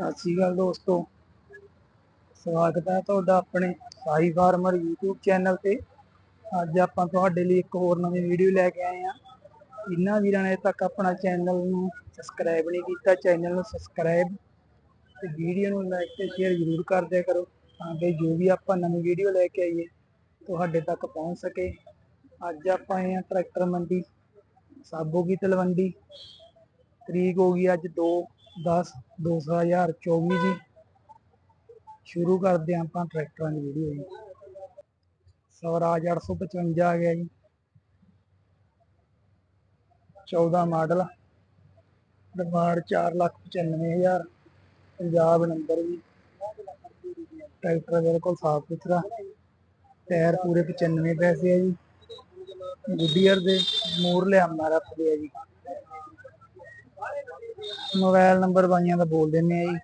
ਸਤਿ ਸ਼੍ਰੀ ਅਕਾਲ ਦੋਸਤੋ। ਸਵਾਗਤ ਹੈ ਤੁਹਾਡਾ ਆਪਣੇ ਸਾਈ ਫਾਰਮਰ YouTube ਚੈਨਲ ਤੇ। ਅੱਜ ਆਪਾਂ ਤੁਹਾਡੇ ਲਈ ਇੱਕ ਹੋਰ ਨਵੀਂ ਵੀਡੀਓ ਲੈ ਕੇ ਆਏ ਹਾਂ। ਇਹਨਾਂ ਵੀਰਾਂ ਨੇ ਤੱਕ ਆਪਣਾ ਚੈਨਲ ਨੂੰ ਸਬਸਕ੍ਰਾਈਬ ਨਹੀਂ ਕੀਤਾ, ਚੈਨਲ ਨੂੰ ਸਬਸਕ੍ਰਾਈਬ ਤੇ ਵੀਡੀਓ ਨੂੰ ਲਾਈਕ ਤੇ ਸ਼ੇਅਰ ਜ਼ਰੂਰ ਕਰ ਦਿਆ ਕਰੋ ਤਾਂ ਕਿ ਜੋ ਵੀ ਆਪਾਂ ਨਵੀਂ ਵੀਡੀਓ ਲੈ ਕੇ ਆਈਏ, ਤੁਹਾਡੇ ਤੱਕ ਪਹੁੰਚ ਸਕੇ। ਅੱਜ ਆਪਾਂ ਆਏ ਹਾਂ ਟਰੈਕਟਰ ਮੰਡੀ, ਸਾਬੋ ਕੀ ਤਲਵੰਡੀ। ਤਰੀਕ ਹੋ ਗਈ ਅੱਜ 2 10 2024 ਜੀ। ਸ਼ੁਰੂ ਕਰਦੇ ਹਾਂ ਆਪਾਂ ਟਰੈਕਟਰਾਂ ਦੀ ਵੀਡੀਓ ਜੀ। ਸਵਰਾਜ 855 ਆ ਗਿਆ ਜੀ। 14 ਮਾਡਲ। ਡਿਮਾਂਡ 495000 ਪੰਜਾਬ ਨੰਬਰ ਜੀ। ਟਰੈਕਟਰ ਬਿਲਕੁਲ ਸਾਫ਼ ਸੁਥਰਾ। ਟਾਇਰ ਪੂਰੇ 95 ਪੈਸੇ ਆ ਜੀ। ਗੁੱਡੀਅਰ ਦੇ ਮੋਰ ਲਿਆ ਰੱਖਦੇ ਆ ਜੀ। ਮੋਬਾਈਲ ਨੰਬਰ ਬਾਈਆਂ ਦਾ ਬੋਲ ਦਿੰਨੇ ਆ ਜੀ।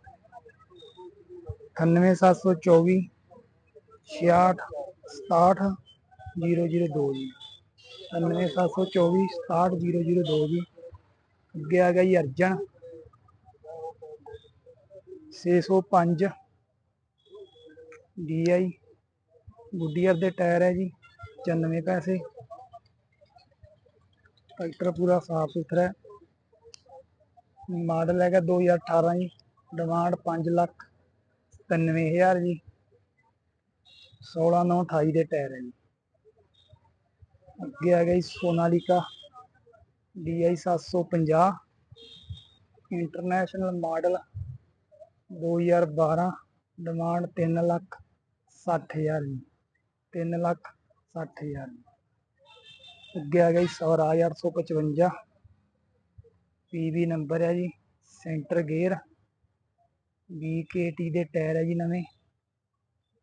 98724 66 67 002 ਜੀ। 98724 67 002 ਜੀ। ਅੱਗੇ ਆ ਗਿਆ ਜੀ ਅਰਜਨ। 605 DI ਗੁੱਡੀਅਰ ਦੇ ਟਾਇਰ ਹੈ ਜੀ 95 ਪੈਸੇ। ਟਰੈਕਟਰ ਪੂਰਾ ਸਾਫ਼ ਸੁਥਰਾ ਹੈ। ਮਾਡਲ ਹੈਗਾ 2018 ਜੀ ਡਿਮਾਂਡ 5 ਲੱਖ 93000 ਜੀ 16 9 28 ਦੇ ਟਾਇਰ ਹੈ ਜੀ। ਅੱਗੇ ਆ ਗਿਆ ਜੀ Sonalika, DI 750 international model 2012 demand 3 lakh 60000 ਜੀ 3 ਲੱਖ 60000 ਅੱਗੇ ਆ ਗਿਆ ਜੀ ਸਵਰਾਜ 855 ਪੀਵੀ ਨੰਬਰ ਹੈ ਜੀ ਸੈਂਟਰ ਗੇਅਰ BKT ਦੇ ਟਾਇਰ ਹੈ ਜੀ ਨਵੇਂ,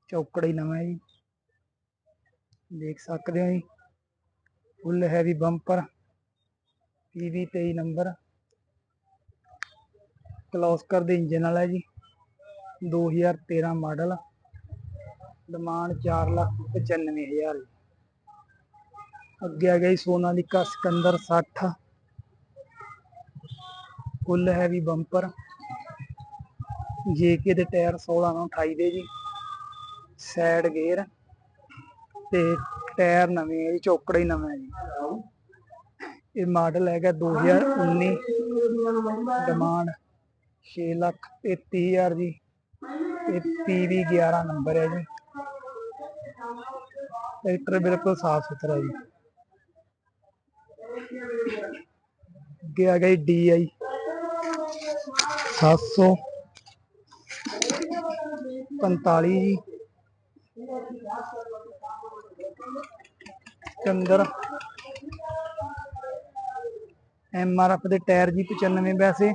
ਚੌਕੜਾ ਹੀ ਨਵਾਂ ਹੈ ਜੀ। ਦੇਖ ਸਕਦੇ ਹੋ ਜੀ full heavy bumper PV 23 number Kirloskar ਦੇ ਇੰਜਨ ਵਾਲਾ ਜੀ 2013 ਮਾਡਲ ਡਿਮਾਂਡ 4 ਲੱਖ 95000 ਅੱਗੇ ਆ ਗਿਆ ਜੀ Sonalika Sikander 60 full heavy bumper. JK ਦੇ ਟਾਇਰ 16 ਨੂੰ 28 ਦੇ ਜੀ। ਸਾਈਡ ਗੇਅਰ ਤੇ ਟਾਇਰ ਨਵੇਂ ਹੈ ਜੀ, ਚੌਕੜਾ ਹੀ ਨਵਾਂ ਹੈ ਜੀ। ਇਹ ਮਾਡਲ ਹੈਗਾ 2019 ਡਿਮਾਂਡ 6 ਲੱਖ 33000 ਜੀ। ਇਹ PV 11 ਨੰਬਰ ਹੈ ਜੀ। ਟਰੈਕਟਰ ਬਿਲਕੁਲ ਸਾਫ਼ ਸੁਥਰਾ ਜੀ। ਅੱਗੇ ਆ ਗਈ DI 700 45 ਜੀ। ਚੰਦਰ। ਐਮ ਆਰ ਐਫ ਦੇ ਟਾਇਰ ਜੀ 95 ਪੈਸੇ।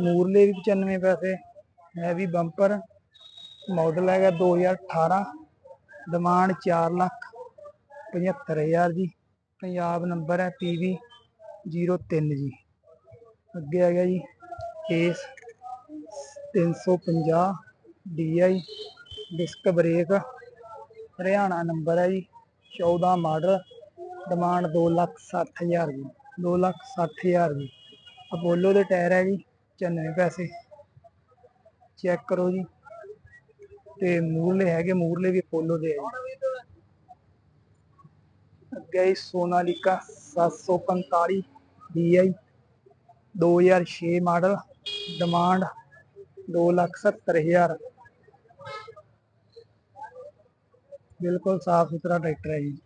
ਮੂਰਲੇ ਵੀ 95 ਪੈਸੇ। Heavy bumper. ਮਾਡਲ ਹੈਗਾ 2018 ਡਿਮਾਂਡ 4 ਲੱਖ 75000 ਜੀ। ਪੰਜਾਬ ਨੰਬਰ ਹੈ PV 03 ਜੀ। ਅੱਗੇ ਆ ਗਿਆ ਜੀ, Case 350 DI disc brake, Haryana number ਹੈ ਜੀ 14 ਮਾਡਲ, ਡਿਮਾਂਡ 2 ਲੱਖ 60000 ਜੀ 2 ਲੱਖ 60000 ਜੀ ਅਪੋਲੋ ਦੇ ਟਾਇਰ ਹੈ ਜੀ 94 ਪੈਸੇ। ਚੈੱਕ ਕਰੋ ਜੀ। ਤੇ ਮੂਰਲੇ ਹੈਗੇ, ਮੂਰਲੇ ਵੀ ਅਪੋਲੋ ਦੇ ਹੈ ਜੀ। ਅੱਗੇ ਜੀ, ਸੋਨਾਲੀਕਾ 745 DI 2006 ਮਾਡਲ ਡਿਮਾਂਡ 270000 ਬਿਲਕੁਲ ਸਾਫ਼ ਸੁਥਰਾ ਟਰੈਕਟਰ ਹੈ ਜੀ।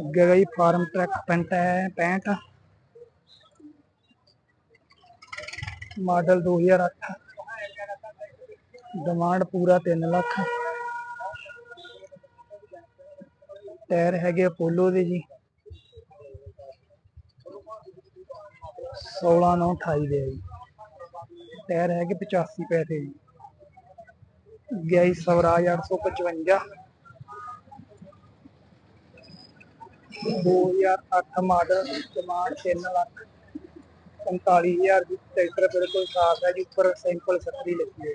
ਅੱਗੇ ਗਈ ਫਾਰਮ ਟਰੈਕ ਪੈਂਟ ਹੈ 65 ਮਾਡਲ 2008 ਡਿਮਾਂਡ ਪੂਰਾ 3 ਲੱਖ। ਟਾਇਰ ਹੈਗੇ ਅਪੋਲੋ ਦੇ ਜੀ। 16 9 28 ਦੇ ਜੀ ਟਾਇਰ ਹੈਗੇ 85 ਪੈਸੇ ਜੀ ਗਿਆ ਜੀ ਸਵਰਾਜ 855 2008 ਮਾਡਲ ਡਿਮਾਂਡ 3 ਲੱਖ 45000 ਦੀ ਟਰੈਕਟਰ ਬਿਲਕੁਲ ਸਾਫ਼ ਹੈ ਜੀ ਉੱਪਰ ਸਿੰਪਲ ਛਤਰੀ ਲੱਗੀ ਹੈ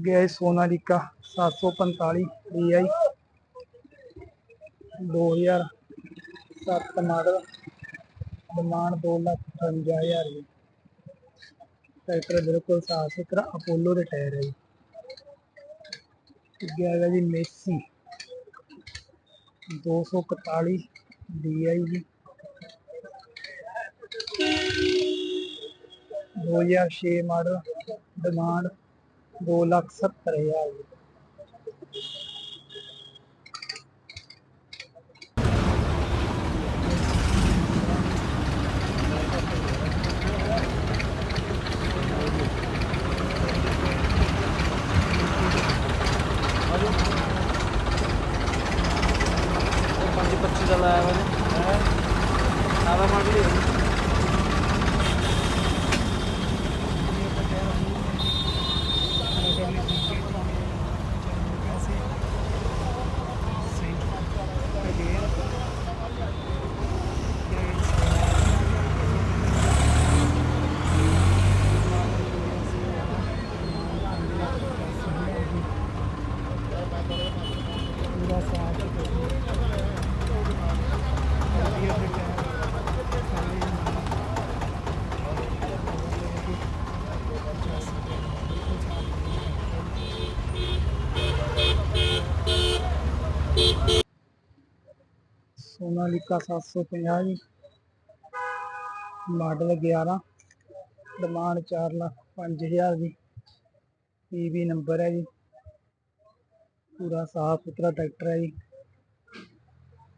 ਗਿਆ ਜੀ ਸੋਨਾਲੀਕਾ 745 DI 2007 ਮਾਡਲ, ਡਿਮਾਂਡ 258000 ਜੀ। ਟਰੈਕਟਰ ਬਿਲਕੁਲ ਸਾਫ਼ ਸੁਥਰਾ ਅਪੋਲੋ ਦੇ ਟਾਇਰ ਹੈ ਜੀ। ਅੱਗੇ ਹੈਗਾ ਜੀ ਮੇਸੀ 241 DI ਜੀ। 2006 ਮਾਡਲ, ਡਿਮਾਂਡ 270000 ਲੱਖ ਪੰਜ 25 ਜੀ। love. ਸੋਨਾਲੀਕਾ 750 ਜੀ। ਮਾਡਲ 11 ਡਿਮਾਂਡ 4 ਲੱਖ 5000 ਜੀ। ਪੀਬੀ ਨੰਬਰ ਹੈ ਜੀ। ਪੂਰਾ ਸਾਫ਼ ਸੁਥਰਾ ਟਰੈਕਟਰ ਹੈ ਜੀ।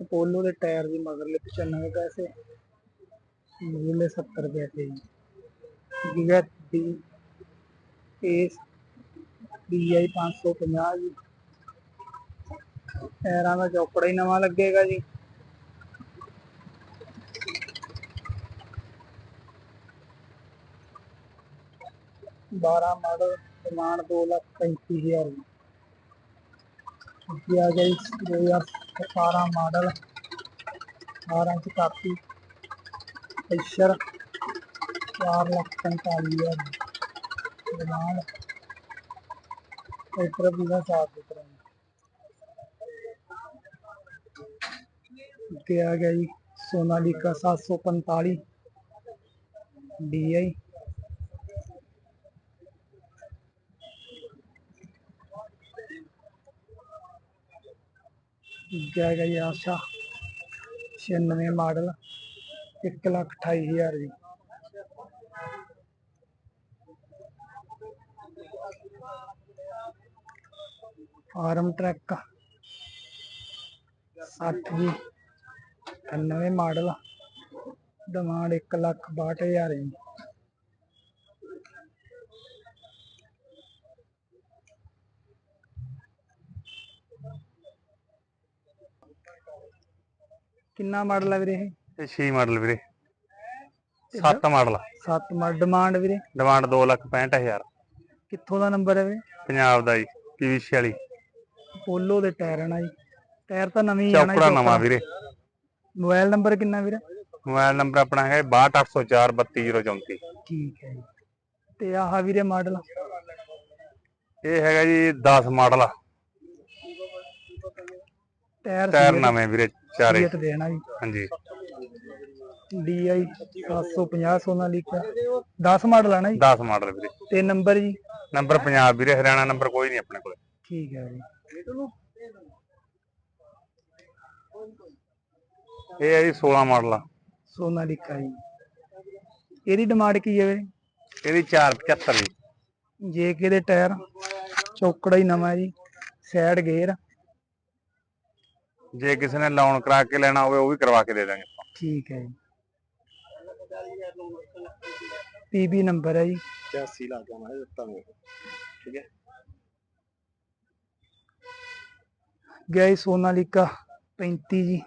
ਅਪੋਲੋ ਦੇ ਟਾਇਰ ਦੀ ਮਗਰਲੇ 95 ਪੈਸੇ ਮੂਲੇ 70 ਪੈਸੇ ਜੀ। ਗਿਗਾ ਦੀ ਏਸ DI 550 ਜੀ। ਟਾਇਰਾਂ ਦਾ ਚੌਕੜਾ ਹੀ ਨਵਾਂ ਲੱਗੇਗਾ ਜੀ। ਬਾਰਾਂ ਮਾਡਲ ਡਿਮਾਂਡ ਦੋ ਲੱਖ ਪੈਂਤੀ ਹਜ਼ਾਰ ਜੀ ਅੱਗੇ ਆ ਗਿਆ ਜੀ ਦੋ ਹਜ਼ਾਰ ਸਤਾਰਾਂ ਮਾਡਲ 18 ਚ ਕਾਪੀ ਐਸ਼ਰ ਚਾਰ ਲੱਖ ਪੰਤਾਲੀ ਹਜ਼ਾਰ ਜੀ ਡਿਮਾਂਡ ਟਰੈਕਟਰ ਵੀ ਦਾ ਸਾਫ਼ ਸੁਥਰਾ ਜੀ ਅੱਗੇ ਆ ਗਿਆ ਜੀ ਸੋਨਾਲੀਕਾ 745 DI ਅੱਗੇ ਆ ਗਿਆ ਜੀ, ਆਸ਼ਾ 96 ਮਾਡਲ 1 ਲੱਖ 28 ਜੀ। ਫਾਰਮ ਟਰੈਕ 60 ਜੀ 98 ਮਾਡਲ, ਡਿਮਾਂਡ 1 ਲੱਖ 62 ਹਜ਼ਾਰ ਜੀ। ਕਿੰਨਾ ਮਾਡਲ ਹੈ ਵੀਰੇ ਇਹ? ਇਹ 6 ਮਾਡਲ ਵੀਰੇ। 7 ਮਾਡਲ 7 ਮਾਡਲ। ਡਿਮਾਂਡ ਵੀਰੇ? ਡਿਮਾਂਡ 2 ਲੱਖ 65000 ਕਿੱਥੋਂ ਦਾ ਨੰਬਰ ਹੈ ਵੀਰੇ? ਪੰਜਾਬ ਦਾ ਜੀ ਪੀਵੀ 46 ਪੋਲੋ ਦੇ ਟਾਇਰ ਹਨ ਜੀ। ਟਾਇਰ ਤਾਂ ਨਵੀਂ ਆਣਾ ਚੌਕੜਾ ਨਵਾਂ ਵੀਰੇ। ਮੋਬਾਈਲ ਨੰਬਰ ਕਿੰਨਾ ਵੀਰੇ? ਮੋਬਾਈਲ ਨੰਬਰ ਆਪਣਾ ਹੈ 62804 32034 ਠੀਕ ਹੈ ਜੀ। ਤੇ ਆਹ ਵੀਰੇ ਮਾਡਲ? ਇਹ ਹੈਗਾ ਜੀ 10 ਮਾਡਲ ਆ। ਟਾਇਰ ਟਾਇਰ ਨਵੇਂ ਵੀਰੇ ਚਾਰੇ। ਸੀਟ ਦੇਣਾ ਜੀ ਹਾਂਜੀ। DI 750 ਸੋਨਾਲੀਕਾ 10 ਮਾਡਲ ਆਣਾ ਜੀ? 10 ਮਾਡਲ ਵੀਰੇ। ਤੇ ਨੰਬਰ ਜੀ? ਨੰਬਰ ਪੰਜਾਬ ਵੀਰੇ ਹਰਿਆਣਾ ਨੰਬਰ ਕੋਈ ਨਹੀਂ ਆਪਣੇ ਕੋਲ। ਠੀਕ ਹੈ ਜੀ। ਇਹ ਹੈ ਜੀ 16 ਮਾਡਲ ਆ। ਸੋਨਾਲੀਕਾ ਜੀ। ਇਹਦੀ ਡਿਮਾਂਡ ਕੀ ਹੈ ਵੀਰੇ? ਇਹਦੀ 475 ਜੀ। ਜੇ ਕਿ ਇਹਦੇ ਟਾਇਰ? ਚੌਕੜਾ ਹੀ ਨਵਾਂ ਜੀ। Side gear. ਜੇ ਕਿਸੇ ਨੇ ਲੋਨ ਕਰਾ ਕੇ ਲੈਣਾ ਹੋਵੇ ਉਹ ਵੀ ਕਰਵਾ ਕੇ ਦੇ ਦਾਂਗੇ ਆਪਾਂ। ਠੀਕ ਹੈ ਜੀ। ਪੀਬੀ ਨੰਬਰ ਹੈ ਜੀ। 85 ਲੱਗ ਗਿਆ ਮੈਂ ਦਿੱਤਾ ਠੀਕ ਹੈ। ਗਿਆ ਜੀ ਸੋਨਾਲੀਕਾ 35 ਜੀ।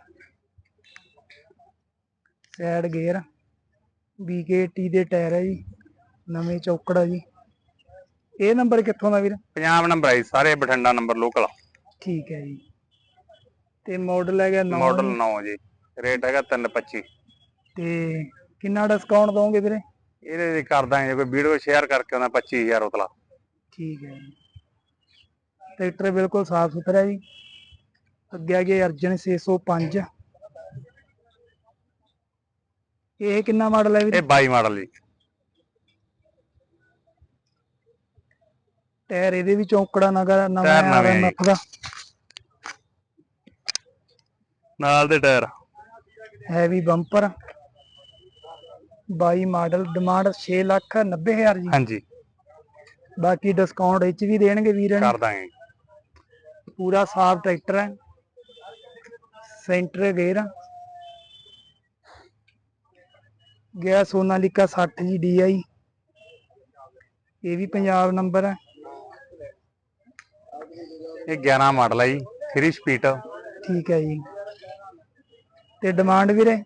Side gear. BKT ਦੇ ਟਾਇਰ ਹੈ ਜੀ। ਨਵੇਂ ਚੌਕੜਾ ਜੀ। ਇਹ ਨੰਬਰ ਕਿੱਥੋਂ ਦਾ ਵੀਰ? ਪੰਜਾਬ ਨੰਬਰ ਹੈ ਜੀ, ਸਾਰੇ ਬਠਿੰਡਾ ਨੰਬਰ ਲੋਕਲ ਠੀਕ ਹੈ ਜੀ। ਤੇ ਮਾਡਲ ਹੈਗਾ 9 ਮਾਡਲ 9 ਜੀ। ਰੇਟ ਹੈਗਾ 325 ਤੇ ਕਿੰਨਾ ਡਿਸਕਾਊਂਟ ਦੋਗੇ ਵੀਰੇ? ਇਹਦੇ ਲਈ ਕਰ ਦਾਂਗੇ ਜੇ ਕੋਈ ਵੀਡੀਓ ਸ਼ੇਅਰ ਕਰਕੇ ਉਹਨਾਂ 25000 ਉਤਲਾ ਠੀਕ ਹੈ ਟਰੈਕਟਰ ਬਿਲਕੁਲ ਸਾਫ਼ ਸੁਥਰਾ ਜੀ। ਅੱਗੇ ਆ ਗਿਆ ਅਰਜਨ 605 ਇਹ ਕਿੰਨਾ ਮਾਡਲ ਹੈ ਵੀਰੇ? ਇਹ 22 ਮਾਡਲ ਜੀ। ਟਾਇਰ ਇਹਦੇ ਵੀ ਚੌਂਕੜਾ ਨਗਰ ਨਵਾਂ ਟਾਇਰ ਆ ਨਵੇਂ ਆ ਜੀ। ਨੱਥ ਦਾ। ਨਾਲ ਦੇ tyre. Heavy bumper 22 model demand 6 lakh 90 ਹਜ਼ਾਰ ਜੀ। ਹਾਂਜੀ। ਬਾਕੀ ਡਿਸਕਾਊਂਟ ਇਹ ਚ ਵੀ ਦੇਣਗੇ ਵੀਰਾਂ ਕਰ ਦਾਂਗੇ। ਪੂਰਾ ਸਾਫ਼ ਟਰੈਕਟਰ ਹੈ। ਸੈਂਟਰ ਗੇਅਰ ਗਿਆ ਸੋਨਾਲੀਕਾ 60 ਜੀ DI ਇਹ ਵੀ ਪੰਜਾਬ ਨੰਬਰ ਹੈ। ਇਹ 11 ਮਾਡਲ ਹੈ ਜੀ 3 ਸਪੀਡ ਠੀਕ ਹੈ ਜੀ। ਤੇ ਡਿਮਾਂਡ ਵੀਰੇ?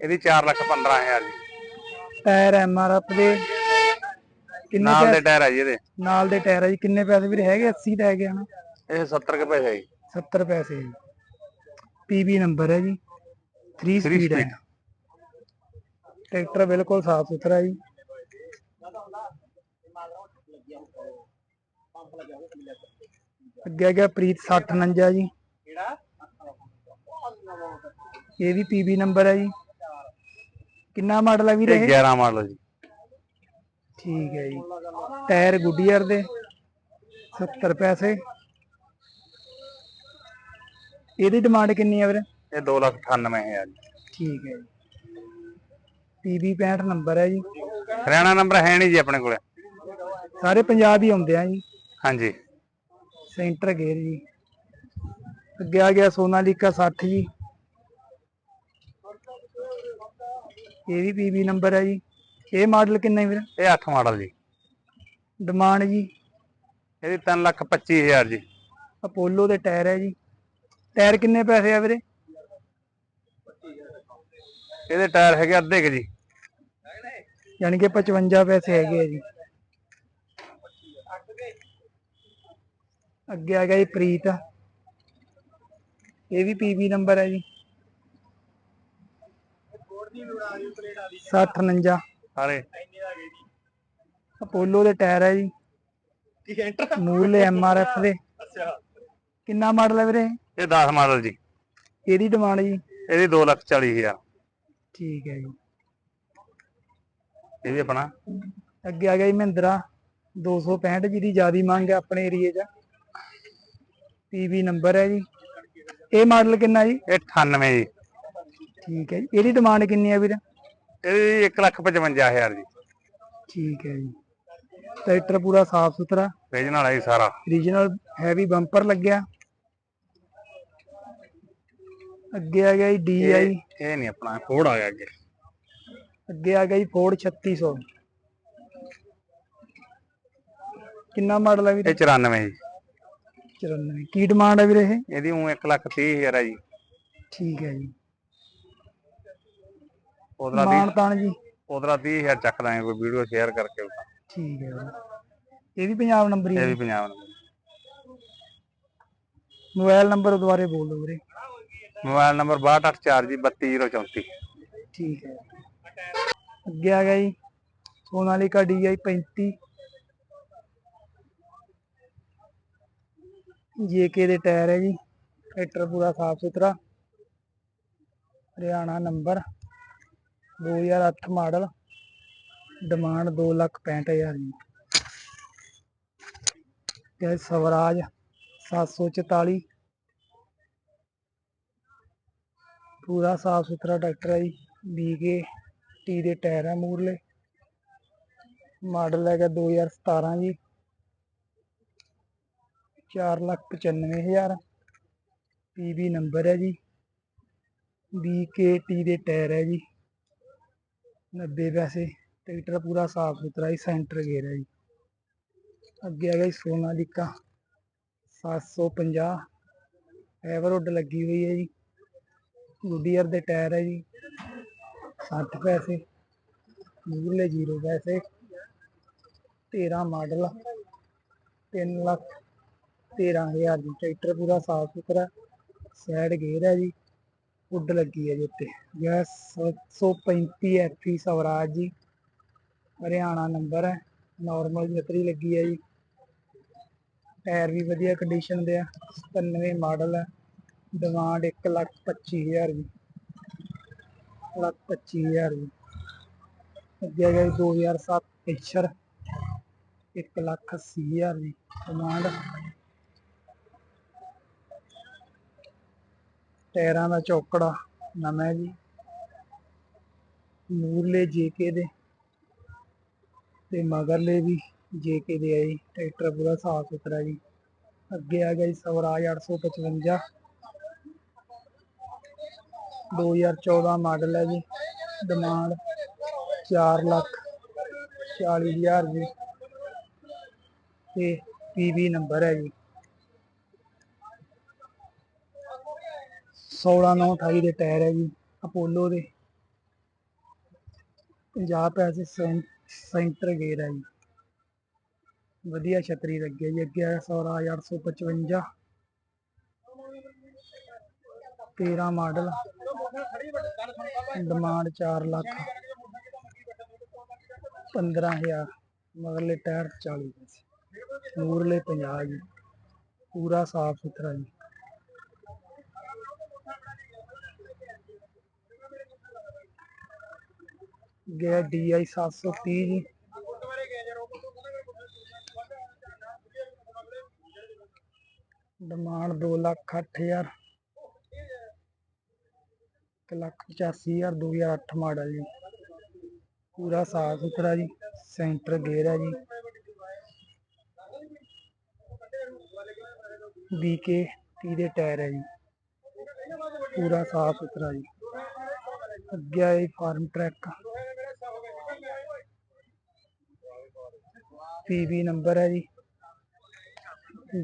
ਇਹਦੀ 4 ਲੱਖ 15 ਹਜ਼ਾਰ ਜੀ। ਟਾਇਰ ਐਮਆਰਐਫ ਦੇ। ਕਿੰਨੇ ਨਾਲ ਦੇ ਟਾਇਰ ਹੈ ਜੀ ਇਹਦੇ। ਨਾਲ ਦੇ ਟਾਇਰ ਹੈ ਜੀ। ਕਿੰਨੇ ਪੈਸੇ ਵੀਰੇ ਹੈਗੇ? 80 ਦਾ ਹੈਗੇ ਹਨ ਇਹ 70 ਕੇ ਪੈਸੇ ਜੀ। 70 ਪੈਸੇ ਜੀ। ਪੀਬੀ ਨੰਬਰ ਹੈ ਜੀ। 3 3 ਸਪੀਡ ਹੈ ਟਰੈਕਟਰ ਬਿਲਕੁਲ ਸਾਫ਼ ਸੁਥਰਾ ਜੀ। ਅੱਗੇ ਗਿਆ ਪ੍ਰੀਤ 6049 ਜੀ। ਇਹ ਵੀ ਪੀਬੀ ਨੰਬਰ ਹੈ ਜੀ। ਕਿੰਨਾ ਮਾਡਲ ਹੈ ਵੀਰੇ ਇਹ? ਇਹ 11 ਮਾਡਲ ਜੀ। ਠੀਕ ਹੈ ਜੀ। ਟਾਇਰ ਗੁੱਡੀਅਰ ਦੇ 70 ਪੈਸੇ। ਇਹਦੀ ਡਿਮਾਂਡ ਕਿੰਨੀ ਹੈ ਵੀਰੇ? ਇਹ 2 ਲੱਖ 98 ਹਜ਼ਾਰ ਜੀ। ਠੀਕ ਹੈ ਜੀ। ਪੀਬੀ 65 ਨੰਬਰ ਹੈ ਜੀ। ਹਰਿਆਣਾ ਨੰਬਰ ਹੈ ਨਹੀਂ ਜੀ ਆਪਣੇ ਕੋਲੇ। ਸਾਰੇ ਪੰਜਾਬ ਹੀ ਆਉਂਦੇ ਆ ਜੀ। ਹਾਂਜੀ। ਸੈਂਟਰ ਗੇਅਰ ਜੀ। ਅੱਗੇ ਆ ਗਿਆ ਸੋਨਾਲੀਕਾ 60 ਜੀ। ਇਹ ਵੀ ਪੀਬੀ ਨੰਬਰ ਹੈ ਜੀ। ਇਹ ਮਾਡਲ ਕਿੰਨਾ ਹੈ ਵੀਰੇ? ਇਹ 8 ਮਾਡਲ ਜੀ। ਡਿਮਾਂਡ ਜੀ? ਇਹਦੀ 3 ਲੱਖ 25 ਹਜ਼ਾਰ ਜੀ। ਅਪੋਲੋ ਦੇ ਟਾਇਰ ਹੈ ਜੀ। ਟਾਇਰ ਕਿੰਨੇ ਪੈਸੇ ਆ ਵੀਰੇ? ਇਹਦੇ ਟਾਇਰ ਹੈਗੇ ਅੱਧੇ ਕੁ ਜੀ। ਯਾਨੀ ਕਿ 55 ਪੈਸੇ ਹੈਗੇ ਆ ਜੀ। ਅੱਗੇ ਆ ਗਿਆ ਜੀ ਪ੍ਰੀਤ। ਇਹ ਵੀ ਪੀਬੀ ਨੰਬਰ ਹੈ ਜੀ। 6049 ਸਾਰੇ ਅਪੋਲੋ ਦੇ ਟਾਇਰ ਹੈ ਜੀ। ਮੂਰਲੇ ਐਮਆਰਐਫ ਦੇ। ਕਿੰਨਾ ਮਾਡਲ ਹੈ ਵੀਰੇ? ਇਹ 10 ਮਾਡਲ ਜੀ। ਇਹਦੀ ਡਿਮਾਂਡ ਜੀ? ਇਹਦੀ 2 ਲੱਖ 40 ਹਜ਼ਾਰ। ਠੀਕ ਹੈ ਜੀ। ਇਹ ਵੀ ਆਪਣਾ। ਅੱਗੇ ਆ ਗਿਆ ਜੀ ਮਹਿੰਦਰਾ। 265 ਜਿਹਦੀ ਜਿਆਦੀ ਮੰਗ ਹੈ ਆਪਣੇ ਏਰੀਏ 'ਚ। ਪੀਵੀ ਨੰਬਰ ਹੈ ਜੀ। ਇਹ ਮਾਡਲ ਕਿੰਨਾ ਜੀ? ਇਹ 98 ਜੀ। ਠੀਕ ਹੈ ਜੀ। ਇਹਦੀ ਡਿਮਾਂਡ ਕਿੰਨੀ ਹੈ ਵੀਰ? ਇਹਦੀ 1 ਲੱਖ 55 ਹਜ਼ਾਰ ਜੀ ਠੀਕ ਹੈ ਜੀ। ਟਰੈਕਟਰ ਪੂਰਾ ਸਾਫ਼ ਸੁਥਰਾ? ਰੀਜਨਲ ਹੈ ਜੀ ਸਾਰਾ। ਰੀਜਨਲ ਹੈਵੀ ਬੰਪਰ ਲੱਗਿਆ? ਅੱਗੇ ਆ ਗਿਆ ਜੀ DI ਇਹ ਨਹੀਂ ਆਪਣਾ ਫੋੜ ਆ ਗਿਆ ਅੱਗੇ। ਅੱਗੇ ਆ ਗਿਆ ਜੀ ਫੋਰਡ 3600 ਕਿੰਨਾ ਮਾਡਲ ਹੈ ਵੀਰ? ਇਹ 94 ਜੀ। 94 ਕੀ ਡਿਮਾਂਡ ਹੈ ਵੀਰ ਇਹ? ਇਹਦੀ ਉਹ 1 ਲੱਖ 30 ਹਜ਼ਾਰ ਹੈ ਜੀ। ਠੀਕ ਹੈ ਜੀ। ਉਧਰਾ ਦੀ ਮਾਨ ਤਾਨ ਜੀ। ਉਧਰਾ 30 ਹਜ਼ਾਰ ਚੱਕ ਦਾਂਗੇ ਕੋਈ ਵੀਡੀਓ ਸ਼ੇਅਰ ਕਰਕੇ ਠੀਕ ਹੈ ਵੀਰ ਇਹ ਵੀ ਪੰਜਾਬ ਨੰਬਰ ਹੀ ਇਹ ਹੈ। ਵੀ ਪੰਜਾਬ ਨੰਬਰ ਮੋਬਾਈਲ ਨੰਬਰ ਦੁਬਾਰੇ ਬੋਲ ਦਿਓ ਵੀਰੇ। ਮੋਬਾਈਲ ਨੰਬਰ 6284 ਜੀ 32034 ਠੀਕ ਹੈ। ਅੱਗੇ ਆ ਗਿਆ ਜੀ। ਸੋਨਾਲੀਕਾ DI 35 ਜੇਕੇ ਦੇ ਟਾਇਰ ਹੈ ਜੀ। ਟਰੈਕਟਰ ਪੂਰਾ ਸਾਫ਼ ਸੁਥਰਾ। ਹਰਿਆਣਾ ਨੰਬਰ 2008 ਮਾਡਲ ਡਿਮਾਂਡ 265000 ਜੀ ਤੇ ਸਵਰਾਜ 744 ਪੂਰਾ ਸਾਫ਼ ਸੁਥਰਾ ਟਰੈਕਟਰ ਹੈ ਜੀ, ਬੀਕੇ, ਟੀ ਦੇ ਟਾਇਰ ਹੈ ਮੂਰਲੇ। ਮਾਡਲ ਹੈਗਾ 2017 ਜੀ। 495000 ਪੀਬੀ ਨੰਬਰ ਹੈ ਜੀ। ਬੀਕੇ, ਟੀ ਦੇ ਟਾਇਰ ਹੈ ਜੀ। 90 ਪੈਸੇ ਟਰੈਕਟਰ ਪੂਰਾ ਸਾਫ਼ ਸੁਥਰਾ ਹੀ ਸੈਂਟਰ ਗੇਅਰ ਹੈ ਜੀ। ਅੱਗੇ ਆ ਗਿਆ ਜੀ ਸੋਨਾਲੀਕਾ 750 ਐਵਰੋਡ ਲੱਗੀ ਹੋਈ ਹੈ ਜੀ। ਗੁੱਡੀਅਰ ਦੇ ਟਾਇਰ ਹੈ ਜੀ 60 ਪੈਸੇ। ਮੂਰਲੇ 0 ਪੈਸੇ। 13 ਮਾਡਲ 3 ਲੱਖ 13000 ਦੀ ਟਰੈਕਟਰ ਪੂਰਾ ਸਾਫ਼ ਸੁਥਰਾ, ਸਾਈਡ ਗੇਅਰ ਹੈ ਜੀ। ਉੱਡ ਲੱਗੀ ਹੈ ਜੀ ਉੱਤੇ। ਗੈਸ 735 ਐਫੀ ਸਵਰਾਜ ਜੀ, ਹਰਿਆਣਾ ਨੰਬਰ ਹੈ। ਨਾਰਮਲ ਜਤਰੀ ਲੱਗੀ ਹੈ ਜੀ। ਟਾਇਰ ਵੀ ਵਧੀਆ ਕੰਡੀਸ਼ਨ ਦੇ ਆ। 97 ਮਾਡਲ ਹੈ। ਡਿਮਾਂਡ 1 ਲੱਖ 25000 ਜੀ। ਲੱਖ 25000 ਜੀ। ਅੱਗੇ ਆ ਗਿਆ ਜੀ 2007 ਪਿਕਚਰ 1 ਲੱਖ 80000 ਜੀ। ਡਿਮਾਂਡ ਟਾਇਰਾਂ ਦਾ ਚੌਕੜਾ ਨਵਾਂ ਜੀ। ਮੂਰਲੇ ਜੇਕੇ ਦੇ ਤੇ ਮਗਰਲੇ ਵੀ ਜੇਕੇ ਦੇ ਆ ਜੀ। ਟਰੈਕਟਰ ਪੂਰਾ ਸਾਫ਼ ਸੁਥਰਾ ਜੀ। ਅੱਗੇ ਆ ਗਿਆ ਜੀ ਸਵਰਾਜ 855 2014 ਮਾਡਲ ਹੈ ਜੀ। ਡਿਮਾਂਡ 4 ਲੱਖ 40 ਹਜ਼ਾਰ ਜੀ। ਤੇ ਪੀਬੀ ਨੰਬਰ ਹੈ ਜੀ। 16 9 28 ਦੇ ਟਾਇਰ ਹੈ ਜੀ, ਅਪੋਲੋ ਦੇ। 50 ਪੈਸੇ ਸੈਂਟਰ ਗੇਅਰ ਹੈ ਜੀ। ਵਧੀਆ ਛਤਰੀ ਲੱਗਿਆ ਜੀ, ਅੱਗੇ ਆਇਆ ਸਵਰਾਜ 855 13 ਮਾਡਲ। ਡਿਮਾਂਡ 4 ਲੱਖ। 15000 ਮਗਰਲੇ ਟਾਇਰ 40 ਪੈਸੇ ਮੂਰਲੇ 50 ਜੀ। ਪੂਰਾ ਸਾਫ਼ ਸੁਥਰਾ ਜੀ। ਗਿਆ DI 730 ਜੀ। ਡਿਮਾਂਡ 2 ਲੱਖ 8000 ਇੱਕ ਲੱਖ 85000 2008 ਮਾਡਲ ਜੀ। ਪੂਰਾ ਸਾਫ਼ ਸੁਥਰਾ ਜੀ, ਸੈਂਟਰ ਗੇਅਰ ਹੈ ਜੀ। BK 30 ਦੇ ਟਾਇਰ ਹੈ ਜੀ। ਪੂਰਾ ਸਾਫ਼ ਸੁਥਰਾ ਜੀ। ਅੱਗੇ ਆਏ ਫਾਰਮ ਟਰੈਕ। ਪੀਵੀ ਨੰਬਰ ਹੈ ਜੀ।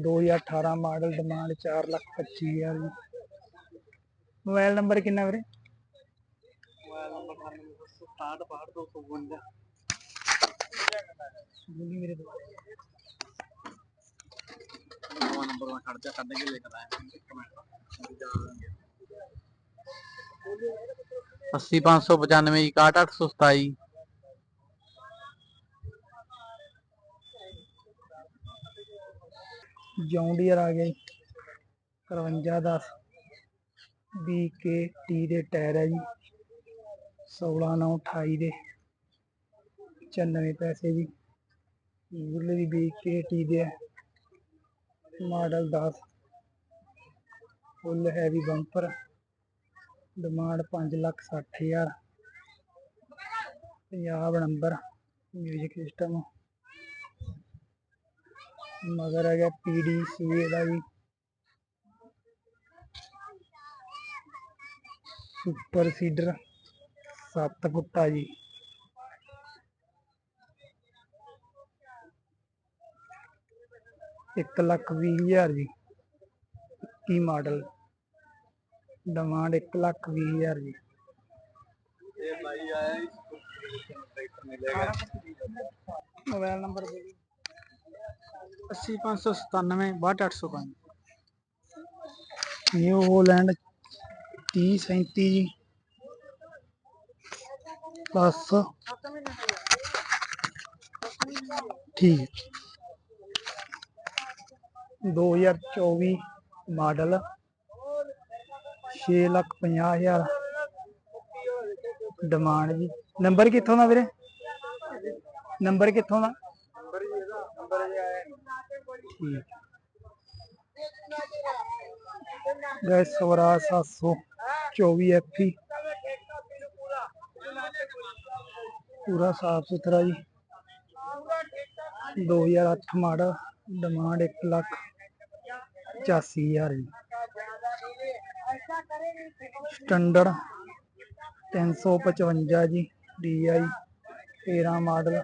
2018 ਮਾਡਲ ਡਿਮਾਂਡ 4 ਲੱਖ 25 ਹਜ਼ਾਰ ਜੀ। ਮੋਬਾਈਲ ਨੰਬਰ ਕਿੰਨਾ ਵੀਰੇ? ਮੋਬਾਈਲ ਨੰਬਰ 67 252 ਬੋਲੀ ਮੇਰੇ ਤੋਂ। ਨਵਾਂ ਨੰਬਰ ਮੈਂ ਖੜ ਜਾ ਕੱਢ ਕੇ ਲੈ ਕੇ ਆਇਆ ਇੱਕ ਮਿੰਟ 80595 61827 ਜੌਂਡੀਅਰ ਆ ਗਿਆ ਜੀ। 5310 BKT ਦੇ ਟਾਇਰ ਹੈ ਜੀ। 16928 ਦੇ। 95 ਪੈਸੇ ਜੀ। ਮੂਰਲੇ ਵੀ BKT ਦੇ ਹੈ model 10 full heavy bumper. Demand 5 lakh 60 ਹਜ਼ਾਰ। ਪੰਜਾਬ ਨੰਬਰ। Music system. ਮਗਰ ਹੈਗਾ ਪੀਡੀ ਸੀ ਦਾ ਵੀ। ਸੁਪਰ ਸੀਡਰ 7 ਫੁੱਟਾ ਜੀ। ਇੱਕ ਲੱਖ ਵੀਹ ਹਜ਼ਾਰ ਜੀ 21 ਮਾਡਲ। ਡਿਮਾਂਡ 1 ਲੱਖ ਵੀਹ ਹਜ਼ਾਰ ਜੀ। ਇਹ ਭਾਈ ਆਇਆ ਟਰੈਕਟਰ ਮਿਲੇਗਾ ਮੋਬਾਈਲ ਨੰਬਰ ਬੋਲੀ 80597 62805 ਨਿਊ ਹੋਲੈਂਡ 3037 ਜੀ ਪਲੱਸ ਠੀਕ ਹੈ 2024 ਮਾਡਲ 6 ਲੱਖ 50 ਹਜ਼ਾਰ ਡਿਮਾਂਡ ਜੀ ਨੰਬਰ ਕਿੱਥੋਂ ਦਾ ਵੀਰੇ ਨੰਬਰ ਕਿੱਥੋਂ ਦਾ ਨੰਬਰ ਠੀਕ ਗੈਸ ਸਵਰਾ 724 ਐਫੀ ਪੂਰਾ ਸਾਫ਼ ਸੁਥਰਾ ਜੀ। 2008 ਮਾਡਲ ਡਿਮਾਂਡ 1 ਲੱਖ 85000 ਜੀ। ਸਟੈਂਡਰਡ 355 ਜੀ DI 13 ਮਾਡਲ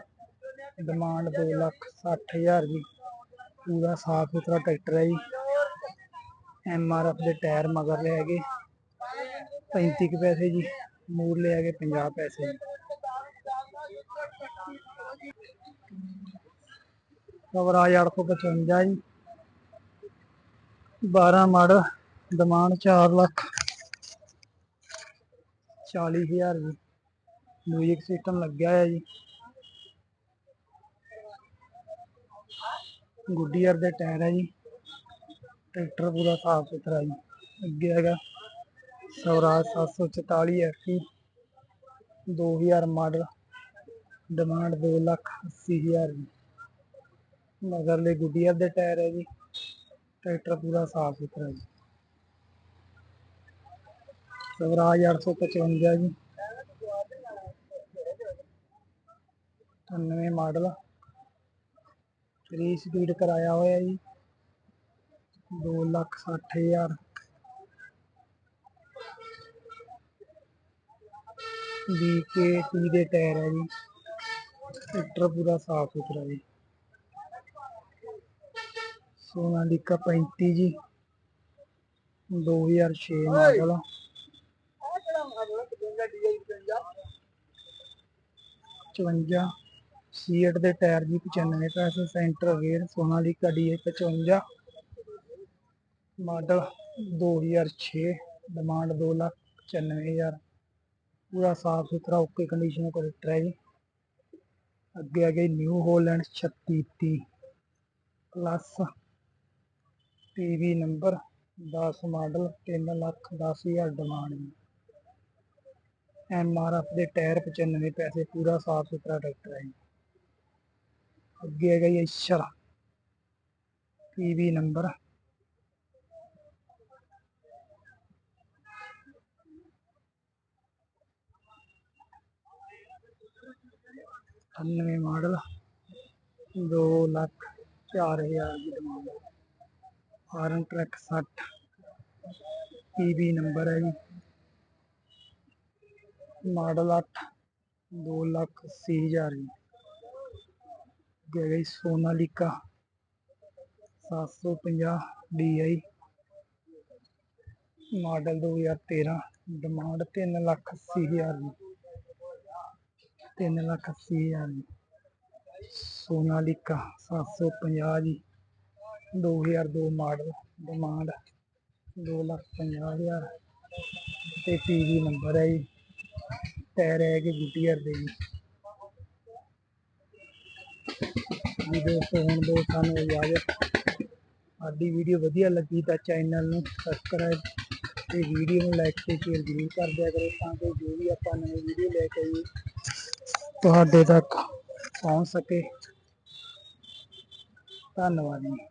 ਡਿਮਾਂਡ 2 ਲੱਖ 60000 ਜੀ। ਪੂਰਾ ਸਾਫ਼ ਸੁਥਰਾ ਟਰੈਕਟਰ ਹੈ ਜੀ। ਐਮ ਆਰ ਐਫ ਦੇ ਟਾਇਰ ਮਗਰ ਲੈ ਹੈਗੇ 35 ਪੈਸੇ ਜੀ, ਮੂਰ ਲੈ ਹੈਗੇ 50 ਪੈਸੇ। ਜੀ ਸਵਰਾਜ 855 ਜੀ। 12 ਮਾਡਲ ਡਿਮਾਂਡ 4 ਲੱਖ। 40000 ਜੀ। ਮਿਊਜ਼ਿਕ ਸਿਸਟਮ ਲੱਗਿਆ ਹੋਇਆ ਜੀ। ਗੁੱਡੀਅਰ ਦੇ ਟਾਇਰ ਹੈ ਜੀ। ਟਰੈਕਟਰ ਪੂਰਾ ਸਾਫ਼ ਸੁਥਰਾ ਜੀ। ਅੱਗੇ ਹੈਗਾ Swaraj 744 FE 2000 model. Demand 2 lakh 80 ਹਜ਼ਾਰ ਜੀ। ਮਗਰਲੇ ਗੁੱਡੀਅਰ ਦੇ ਟਾਇਰ ਹੈ ਜੀ। ਟਰੈਕਟਰ ਪੂਰਾ ਸਾਫ਼ ਸੁਥਰਾ ਜੀ। ਸਵਰਾਜ 855 ਜੀ। 98 ਮਾਡਲ। 3 ਸਪੀਡ ਕਰਾਇਆ ਹੋਇਆ ਜੀ। 2 ਲੱਖ 60 ਹਜ਼ਾਰ। ਕੇ ਟੀ ਦੇ ਟਾਇਰ ਹੈ ਜੀ। ਟਰੈਕਟਰ ਪੂਰਾ ਸਾਫ਼ ਸੁਥਰਾ ਜੀ। ਸੋਨਾਲੀਕਾ 35 ਜੀ। 2006 ਮਾਡਲ ਚੁਵੰਜਾ ਸੀਟ ਦੇ ਟਾਇਰ ਜੀ 95 ਪੈਸੇ centre gear Sonalika D 55 model 2006 demand 2 lakh 95000 ਪੂਰਾ ਸਾਫ਼ ਸੁਥਰਾ ਓਕੇ ਕੰਡੀਸ਼ਨ ਕੋਲ ਟਰੈਕਟਰ ਜੀ। ਅੱਗੇ ਆ ਗਈ new Holland 3630 plus TV number 10 model 3 lakh 10000 demand ਜੀ। ਐਮ ਆਰ ਐਫ ਦੇ ਟਾਇਰ 95 ਪੈਸੇ, ਪੂਰਾ ਸਾਫ਼ ਸੁਥਰਾ ਟਰੈਕਟਰ ਹੈ ਜੀ। ਅੱਗੇ ਹੈਗਾ ਜੀ ਅਸ਼ਰ ਪੀਵੀ ਨੰਬਰ ਅਠਾਨਵੇਂ ਮਾਡਲ 2 ਲੱਖ 4000 ਦੀ ਡਿਮਾਂਡ ਆਰਨ ਟਰੈਕ 60 ਪੀਬੀ ਨੰਬਰ ਹੈ ਜੀ। ਮਾਡਲ 8 2 ਲੱਖ 80 ਹਜ਼ਾਰ ਜੀ ਅੱਗੇ ਗਈ Sonalika 750 DI model 2013 demand 3 lakh 80 ਹਜ਼ਾਰ ਦੀ 3 ਲੱਖ 80 ਹਜ਼ਾਰ ਜੀ ਸੋਨਾਲੀਕਾ 750 ਜੀ 2002 ਮਾਡਲ ਡਿਮਾਂਡ 2 ਲੱਖ 50 ਹਜ਼ਾਰ। ਤੇ ਪੀਵੀ ਨੰਬਰ ਹੈ ਜੀ ਟਾਇਰ ਹੈ ਕਿ ਗੁੱਟੀਅਰ ਦੇ ਜੀ। ਜੀ ਦੋਸਤੋ ਹੁਣ ਦੋ ਸਾਨੂੰ ਇਜਾਜ਼ਤ ਸਾਡੀ ਵੀਡੀਓ ਵਧੀਆ ਲੱਗੀ ਤਾਂ ਚੈਨਲ ਨੂੰ ਸਬਸਕ੍ਰਾਈਬ ਤੇ ਵੀਡੀਓ ਨੂੰ ਲਾਈਕ ਤੇ ਸ਼ੇਅਰ ਜ਼ਰੂਰ ਕਰ ਦਿਆ ਕਰੋ ਤਾਂ ਕਿ ਜੋ ਵੀ ਆਪਾਂ ਨਵੀਂ ਵੀਡੀਓ ਲੈ ਕੇ ਆਈਏ, ਤੁਹਾਡੇ ਤੱਕ ਪਹੁੰਚ ਸਕੇ। ਧੰਨਵਾਦ ਜੀ।